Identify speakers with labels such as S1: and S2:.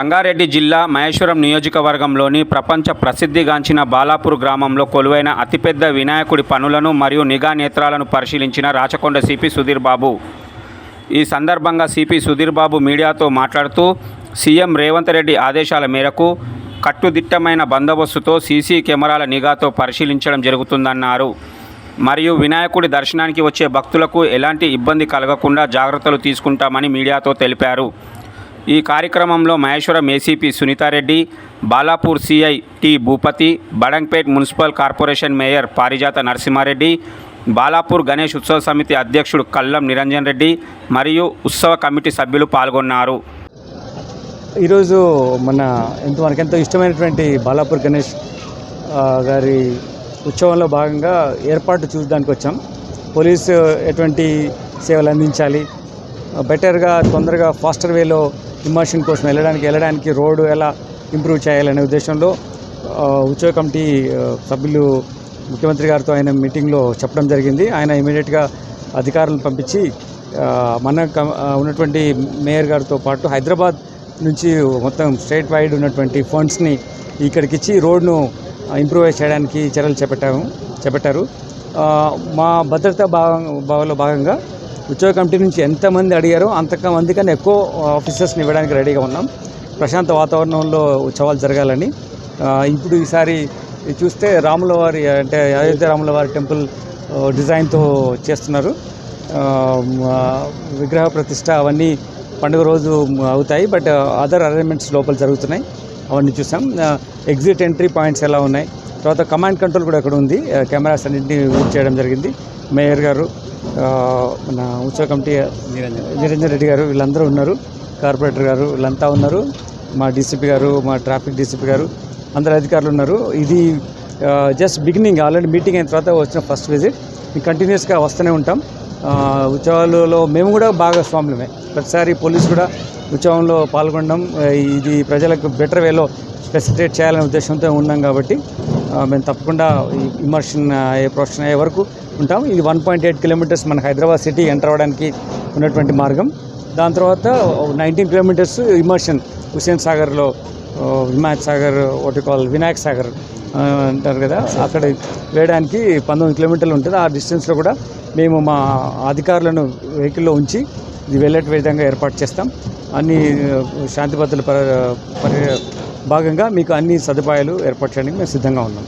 S1: రంగారెడ్డి జిల్లా మహేశ్వరం నియోజకవర్గంలోని ప్రపంచ ప్రసిద్ధిగాంచిన బాలాపూర్ గ్రామంలో కొలువైన అతిపెద్ద వినాయకుడి పనులను మరియు నిఘా నేత్రాలను పరిశీలించిన రాచకొండ సిపి సుధీర్ బాబు. ఈ సందర్భంగా సిపి సుధీర్ బాబు మీడియాతో మాట్లాడుతూ సీఎం రేవంత్ రెడ్డి ఆదేశాల మేరకు కట్టుదిట్టమైన బందోబస్తుతో సీసీ కెమెరాల నిఘాతో పరిశీలించడం జరుగుతుందన్నారు. మరియు వినాయకుడి దర్శనానికి వచ్చే భక్తులకు ఎలాంటి ఇబ్బంది కలగకుండా జాగ్రత్తలు తీసుకుంటామని మీడియాతో తెలిపారు. ఈ కార్యక్రమంలో Maheshwaram ACP Sunithareddy Balapur CI T Bhupathi Badangpet municipal corporation mayor Parijatha Narasimhareddy Balapur Ganesh ఉత్సవ సమితి అధ్యక్షుడు కల్లం నిరంజన్ రెడ్డి మరియు ఉత్సవ కమిటీ సభ్యులు పాల్గొన్నారు.
S2: ఈరోజు మన ఎంతో మనకెంతో ఇష్టమైనటువంటి బాలాపూర్ గణేష్ గారి ఉత్సవంలో భాగంగా ఏర్పాటు చూడడానికి వచ్చాం. పోలీసు ఎటువంటి సేవలు అందించాలి బెటర్గా తొందరగా ఫాస్టర్ వేలో ఇమ్మర్షన్ కోసం వెళ్ళడానికి వెళ్ళడానికి రోడ్డు ఎలా ఇంప్రూవ్ చేయాలనే ఉద్దేశంలో ఉత్సవ కమిటీ సభ్యులు ముఖ్యమంత్రి గారితో ఆయన మీటింగ్లో చెప్పడం జరిగింది. ఆయన ఇమీడియట్గా అధికారులను పంపించి మన ఉన్నటువంటి మేయర్ గారితో పాటు హైదరాబాద్ నుంచి మొత్తం స్టేట్ వైడ్ ఉన్నటువంటి ఫండ్స్ని ఇక్కడికి ఇచ్చి రోడ్ను ఇంప్రూవైజ్ చేయడానికి చర్యలు చేపట్టాము చేపట్టారు. మా భద్రతా భాగం భావలో భాగంగా ఉద్యోగ కమిటీ నుంచి ఎంతమంది అడిగారో అంతమంది కన్నా ఎక్కువ ఆఫీసర్స్ని ఇవ్వడానికి రెడీగా ఉన్నాం. ప్రశాంత వాతావరణంలో ఉత్సవాలు జరగాలని. ఇప్పుడు ఈసారి చూస్తే రాముల వారి అంటే అయోధ్య రాముల వారి టెంపుల్ డిజైన్తో చేస్తున్నారు. విగ్రహ ప్రతిష్ట అవన్నీ పండుగ రోజు అవుతాయి బట్ అదర్ అరేంజ్మెంట్స్ లోపల జరుగుతున్నాయి. అవన్నీ చూసాం. ఎగ్జిట్ ఎంట్రీ పాయింట్స్ ఎలా ఉన్నాయి? తర్వాత కమాండ్ కంట్రోల్ కూడా అక్కడ ఉంది. కెమెరాస్ అన్నింటినీ యూజ్ చేయడం జరిగింది. మేయర్ గారు మన ఉత్సవ కమిటీ నిరంజన్ రెడ్డి గారు వీళ్ళందరూ ఉన్నారు. కార్పొరేటర్ గారు వీళ్ళంతా ఉన్నారు. మా డీసీపీ గారు మా ట్రాఫిక్ డీసీపీ గారు అందరు అధికారులు ఉన్నారు. ఇది జస్ట్ బిగినింగ్ ఆల్రెడీ మీటింగ్ అయిన తర్వాత వచ్చిన ఫస్ట్ విజిట్ కంటిన్యూస్గా వస్తూనే ఉంటాం. ఉత్సవాలలో మేము కూడా భాగస్వాములమే. ప్రతిసారి పోలీసు కూడా ఉత్సవంలో పాల్గొనడం ఇది ప్రజలకు బెటర్ వేలో ఫెసిలిటేట్ చేయాలనే ఉద్దేశంతో ఉన్నాం కాబట్టి మేము తప్పకుండా ఈ ఇమర్షన్ అయ్యే ప్రొఫెషన్ అయ్యే వరకు ఉంటాం ఇది వన్ పాయింట్ ఎయిట్ కిలోమీటర్స్ మన హైదరాబాద్ సిటీ ఎంటర్ అవ్వడానికి ఉన్నటువంటి మార్గం. దాని తర్వాత నైన్టీన్ కిలోమీటర్స్ ఇమర్షన్ హుస్సేన్ సాగర్లో ఆ, హిమాయత్ సాగర్ ఒకటి కాల్ వినాయక్ సాగర్ అంటారు కదా. అక్కడ వేయడానికి పంతొమ్మిది కిలోమీటర్లు ఉంటుంది. ఆ డిస్టెన్స్లో కూడా మేము మా అధికారులను వెహికల్లో ఉంచి ఇది వెళ్ళే విధంగా ఏర్పాటు చేస్తాం. అన్ని శాంతి భద్రతల భాగంగా మీకు అన్ని సదుపాయాలు ఏర్పాటు చేయడానికి మేము సిద్ధంగా ఉన్నాం.